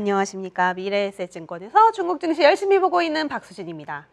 안녕하십니까. 미래에셋증권에서 중국 증시 열심히 보고 있는 박수진입니다.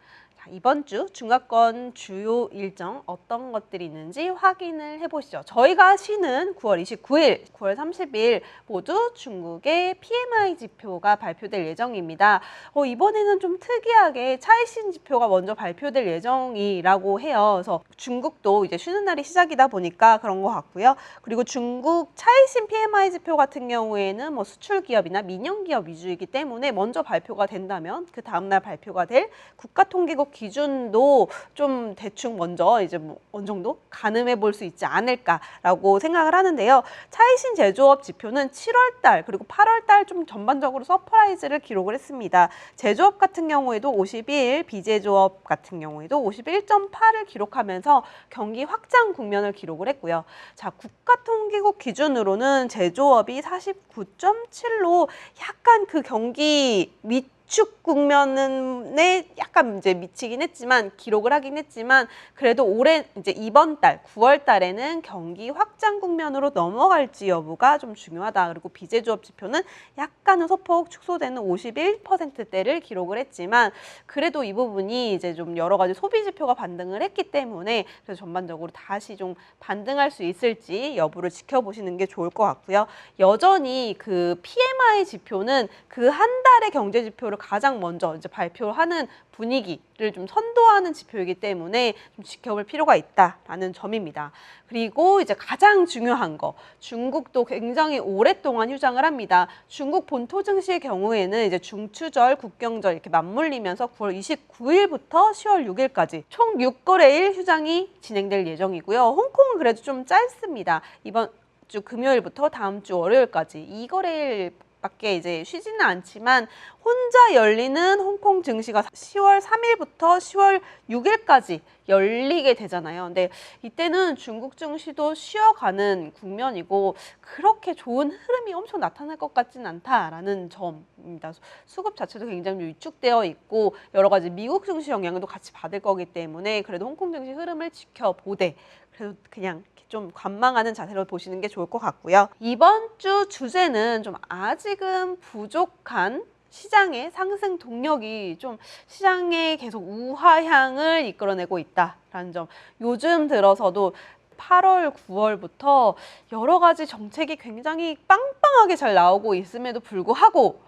자, 이번 주 중화권 주요 일정 어떤 것들이 있는지 확인을 해보시죠. 저희가 쉬는 9월 29일, 9월 30일 모두 중국의 PMI 지표가 발표될 예정입니다. 어, 이번에는 좀 특이하게 차이신 지표가 먼저 발표될 예정이라고 해요. 그래서 중국도 이제 쉬는 날이 시작이다 보니까 그런 것 같고요. 그리고 중국 차이신 PMI 지표 같은 경우에는 뭐 수출 기업이나 민영 기업 위주이기 때문에 먼저 발표가 된다면 그 다음날 발표가 될 국가통계국 기준도 좀 대충 먼저 이제 뭐 어느 정도 가늠해 볼 수 있지 않을까라고 생각을 하는데요. 차이신 제조업 지표는 7월 달 그리고 8월 달 좀 전반적으로 서프라이즈를 기록을 했습니다. 제조업 같은 경우에도 51, 비제조업 같은 경우에도 51.8을 기록하면서 경기 확장 국면을 기록을 했고요. 자, 국가통계국 기준으로는 제조업이 49.7로 약간 그 경기 밑 위축 국면에 약간 이제 미치긴 했지만 기록을 하긴 했지만 그래도 올해 이제 이번 달 9월 달에는 경기 확장 국면으로 넘어갈지 여부가 좀 중요하다. 그리고 비제 조업 지표는 약간은 소폭 축소되는 51%대를 기록을 했지만 그래도 이 부분이 이제 좀 여러 가지 소비 지표가 반등을 했기 때문에 그래서 전반적으로 다시 좀 반등할 수 있을지 여부를 지켜보시는 게 좋을 것 같고요. 여전히 그 PMI 지표는 그 한 달의 경제 지표를 가장 먼저 이제 발표하는 분위기를 좀 선도하는 지표이기 때문에 좀 지켜볼 필요가 있다라는 점입니다. 그리고 이제 가장 중요한 거 중국도 굉장히 오랫동안 휴장을 합니다. 중국 본토 증시의 경우에는 이제 중추절, 국경절 이렇게 맞물리면서 9월 29일부터 10월 6일까지 총 6거래일 휴장이 진행될 예정이고요. 홍콩은 그래도 좀 짧습니다. 이번 주 금요일부터 다음 주 월요일까지 이 거래일 밖에 이제 쉬지는 않지만 혼자 열리는 홍콩 증시가 10월 3일부터 10월 6일까지 열리게 되잖아요. 근데 이때는 중국 증시도 쉬어가는 국면이고 그렇게 좋은 흐름이 엄청 나타날 것 같지는 않다라는 점입니다. 수급 자체도 굉장히 위축되어 있고 여러 가지 미국 증시 영향도 같이 받을 거기 때문에 그래도 홍콩 증시 흐름을 지켜보되 그래도 그냥 좀 관망하는 자세로 보시는 게 좋을 것 같고요. 이번 주 주제는 좀 아직은 부족한 시장의 상승 동력이 좀 시장에 계속 우하향을 이끌어내고 있다라는 점. 요즘 들어서도 8월, 9월부터 여러 가지 정책이 굉장히 빵빵하게 잘 나오고 있음에도 불구하고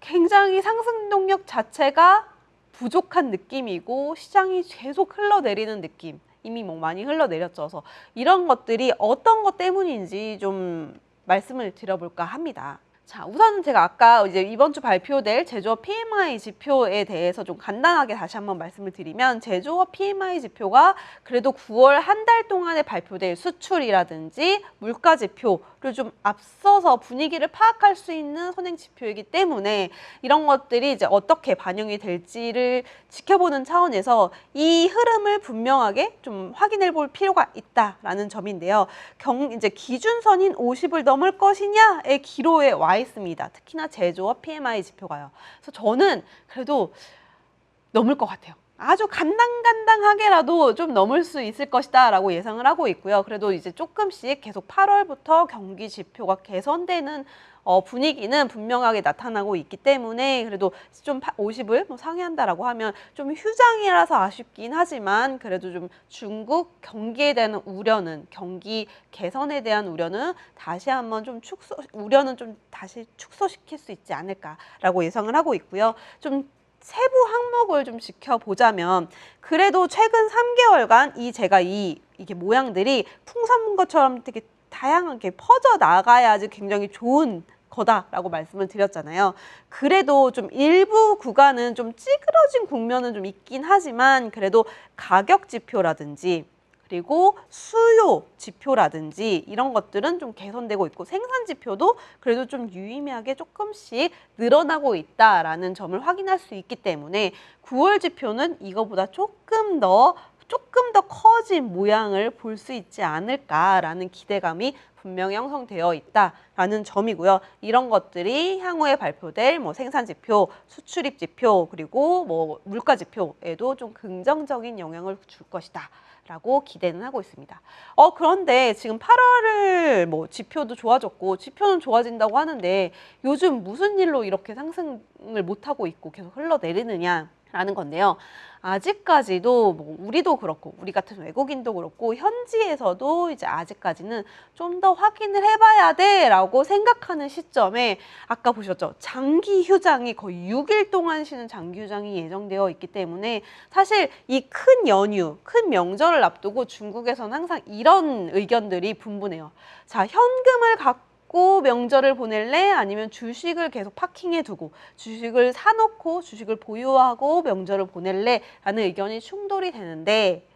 굉장히 상승 동력 자체가 부족한 느낌이고 시장이 계속 흘러내리는 느낌. 이미 뭐 많이 흘러내렸죠. 이런 것들이 어떤 것 때문인지 좀 말씀을 드려볼까 합니다. 자, 우선은 제가 아까 이제 이번 주 발표될 제조업 PMI 지표에 대해서 좀 간단하게 다시 한번 말씀을 드리면 제조업 PMI 지표가 그래도 9월 한 달 동안에 발표될 수출이라든지 물가 지표를 좀 앞서서 분위기를 파악할 수 있는 선행 지표이기 때문에 이런 것들이 이제 어떻게 반영이 될지를 지켜보는 차원에서 이 흐름을 분명하게 좀 확인해 볼 필요가 있다라는 점인데요. 경 이제 기준선인 50을 넘을 것이냐의 기로에 와 있습니다. 특히나 제조업 PMI 지표가요. 그래서 저는 그래도 넘을 것 같아요. 아주 간당간당하게라도 좀 넘을 수 있을 것이다 라고 예상을 하고 있고요. 그래도 이제 조금씩 계속 8월부터 경기 지표가 개선되는 어, 분위기는 분명하게 나타나고 있기 때문에 그래도 좀 50을 뭐 상회한다라고 하면 좀 휴장이라서 아쉽긴 하지만 그래도 좀 중국 경기에 대한 우려는 경기 개선에 대한 우려는 다시 한번 좀 축소 우려는 좀 다시 축소시킬 수 있지 않을까라고 예상을 하고 있고요. 좀 세부 항목을 좀 지켜보자면 그래도 최근 3개월간 이 제가 이 이게 모양들이 풍선문것처럼 되게 다양하게 퍼져 나가야지 굉장히 좋은 거다라고 말씀을 드렸잖아요. 그래도 좀 일부 구간은 좀 찌그러진 국면은 좀 있긴 하지만 그래도 가격 지표라든지 그리고 수요 지표라든지 이런 것들은 좀 개선되고 있고 생산 지표도 그래도 좀 유의미하게 조금씩 늘어나고 있다라는 점을 확인할 수 있기 때문에 9월 지표는 이거보다 조금 더 조금 더 커진 모양을 볼 수 있지 않을까라는 기대감이 분명히 형성되어 있다라는 점이고요. 이런 것들이 향후에 발표될 뭐 생산 지표, 수출입 지표, 그리고 뭐 물가 지표에도 좀 긍정적인 영향을 줄 것이다. 라고 기대는 하고 있습니다. 어, 그런데 지금 8월을 뭐 지표도 좋아졌고 지표는 좋아진다고 하는데 요즘 무슨 일로 이렇게 상승을 못하고 있고 계속 흘러내리느냐 라는 건데요. 아직까지도 뭐 우리도 그렇고 우리 같은 외국인도 그렇고 현지에서도 이제 아직까지는 좀 더 확인을 해봐야 돼라고 생각하는 시점에 아까 보셨죠 장기 휴장이 거의 6일 동안 쉬는 장기 휴장이 예정되어 있기 때문에 사실 이 큰 연휴, 큰 명절을 앞두고 중국에서는 항상 이런 의견들이 분분해요. 자 현금을 갖고 갖고 명절을 보낼래? 아니면 주식을 계속 파킹해 두고 주식을 사놓고 주식을 보유하고 명절을 보낼래? 라는 의견이 충돌이 되는데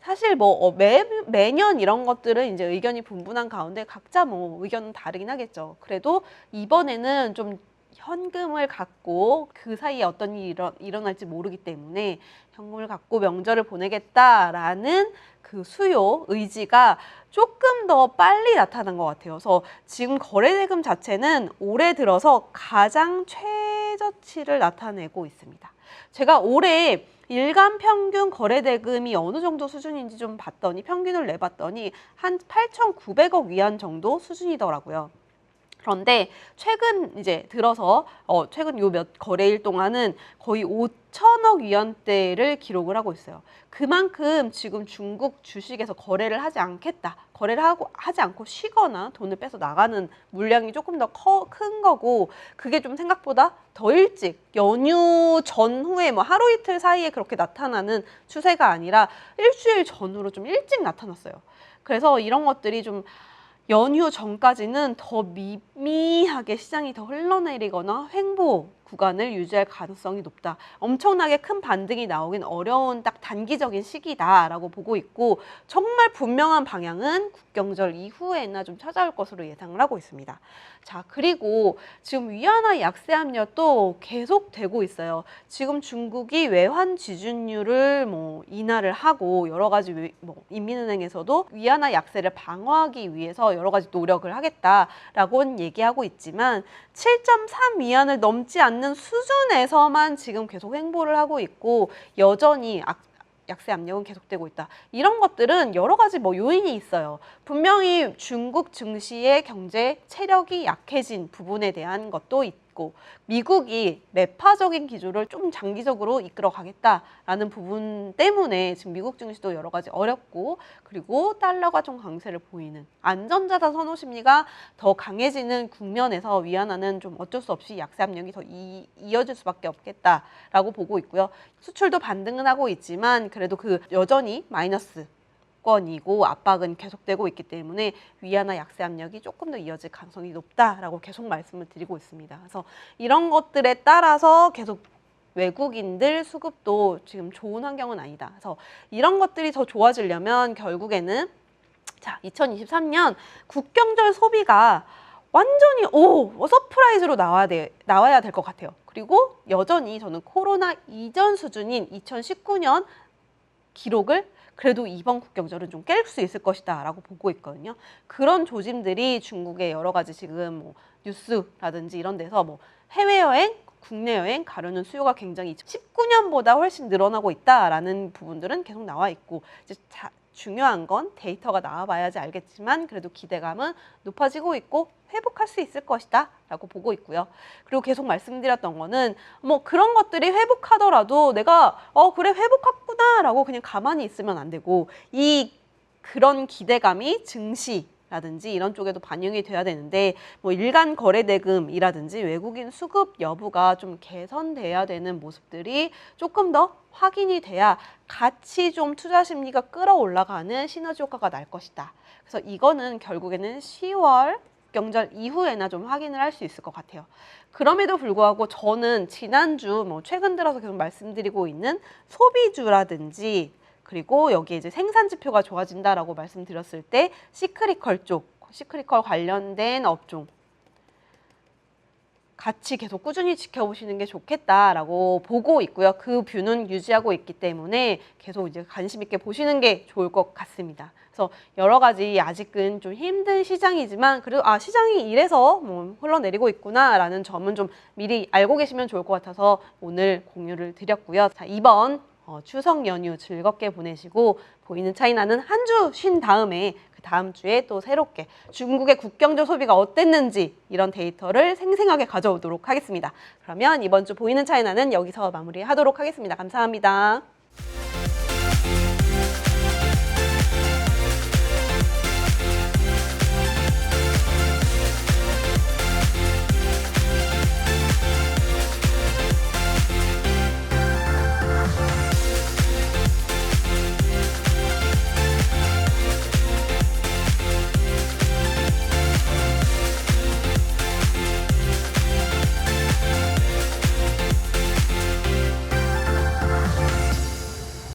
사실 뭐 어, 매, 매년 이런 것들은 이제 의견이 분분한 가운데 각자 뭐 의견은 다르긴 하겠죠. 그래도 이번에는 좀 현금을 갖고 그 사이에 어떤 일이 일어, 일어날지 모르기 때문에 현금을 갖고 명절을 보내겠다라는 그 수요 의지가 조금 더 빨리 나타난 것 같아요. 그래서 지금 거래대금 자체는 올해 들어서 가장 최저치를 나타내고 있습니다. 제가 올해 일간 평균 거래대금이 어느 정도 수준인지 좀 봤더니 평균을 내봤더니 한 8,900억 위안 정도 수준이더라고요. 그런데 최근 이제 들어서 어 최근 요 몇 거래일 동안은 거의 5천억 위안대를 기록을 하고 있어요. 그만큼 지금 중국 주식에서 거래를 하지 않겠다. 거래를 하고 하지 않고 쉬거나 돈을 빼서 나가는 물량이 조금 더 큰 거고 그게 좀 생각보다 더 일찍 연휴 전후에 뭐 하루 이틀 사이에 그렇게 나타나는 추세가 아니라 일주일 전후로 좀 일찍 나타났어요. 그래서 이런 것들이 좀 연휴 전까지는 더 미미하게 시장이 더 흘러내리거나 횡보 구간을 유지할 가능성이 높다. 엄청나게 큰 반등이 나오긴 어려운 딱 단기적인 시기다라고 보고 있고 정말 분명한 방향은 국경절 이후에나 좀 찾아올 것으로 예상을 하고 있습니다. 자, 그리고 지금 위안화 약세 압력도 계속 되고 있어요. 지금 중국이 외환 지준율을 뭐 인하를 하고 여러 가지 위- 뭐 인민은행에서도 위안화 약세를 방어하기 위해서 여러 가지 노력을 하겠다라고는 얘기하고 있지만 7.3 위안을 넘지 않는 수준에서만 지금 계속 횡보를 하고 있고 여전히 악- 약세 압력은 계속되고 있다. 이런 것들은 여러 가지 뭐 요인이 있어요. 분명히 중국 증시의 경제 체력이 약해진 부분에 대한 것도 있 고 미국이 매파적인 기조를 좀 장기적으로 이끌어 가겠다라는 부분 때문에 지금 미국 증시도 여러 가지 어렵고 그리고 달러가 좀 강세를 보이는 안전자산 선호 심리가 더 강해지는 국면에서 위안화는 좀 어쩔 수 없이 약세 압력이 더 이, 이어질 수밖에 없겠다라고 보고 있고요. 수출도 반등은 하고 있지만 그래도 그 여전히 마이너스 건이고 압박은 계속되고 있기 때문에 위안화 약세 압력이 조금 더 이어질 가능성이 높다라고 계속 말씀을 드리고 있습니다. 그래서 이런 것들에 따라서 계속 외국인들 수급도 지금 좋은 환경은 아니다. 그래서 이런 것들이 더 좋아지려면 결국에는 자, 2023년 국경절 소비가 완전히 오 서프라이즈로 나와야 돼 나와야 될 것 같아요. 그리고 여전히 저는 코로나 이전 수준인 2019년 기록을 그래도 이번 국경절은 좀 깰 수 있을 것이다 라고 보고 있거든요. 그런 조짐들이 중국의 여러 가지 지금 뭐 뉴스라든지 이런 데서 뭐 해외 여행, 국내 여행 가려는 수요가 굉장히 19년보다 훨씬 늘어나고 있다라는 부분들은 계속 나와 있고 이제 자, 중요한 건 데이터가 나와봐야지 알겠지만 그래도 기대감은 높아지고 있고 회복할 수 있을 것이다 라고 보고 있고요. 그리고 계속 말씀드렸던 거는 뭐 그런 것들이 회복하더라도 내가 어 그래 회복했구나 라고 그냥 가만히 있으면 안 되고 이 그런 기대감이 증시 라든지 이런 쪽에도 반영이 돼야 되는데 뭐 일간 거래 대금이라든지 외국인 수급 여부가 좀 개선돼야 되는 모습들이 조금 더 확인이 돼야 같이 좀 투자 심리가 끌어올라가는 시너지 효과가 날 것이다. 그래서 이거는 결국에는 10월 경절 이후에나 좀 확인을 할 수 있을 것 같아요. 그럼에도 불구하고 저는 지난주 뭐 최근 들어서 계속 말씀드리고 있는 소비주라든지 그리고 여기 이제 생산 지표가 좋아진다라고 말씀드렸을 때 시크리컬 쪽, 시크리컬 관련된 업종 같이 계속 꾸준히 지켜보시는 게 좋겠다라고 보고 있고요. 그 뷰는 유지하고 있기 때문에 계속 이제 관심 있게 보시는 게 좋을 것 같습니다. 그래서 여러 가지 아직은 좀 힘든 시장이지만 그래도 아 시장이 이래서 뭐 흘러내리고 있구나라는 점은 좀 미리 알고 계시면 좋을 것 같아서 오늘 공유를 드렸고요. 자 이번 어, 추석 연휴 즐겁게 보내시고 보이는 차이나는 한 주 쉰 다음에 그 다음 주에 또 새롭게 중국의 국경주 소비가 어땠는지 이런 데이터를 생생하게 가져오도록 하겠습니다. 그러면 이번 주 보이는 차이나는 여기서 마무리하도록 하겠습니다. 감사합니다.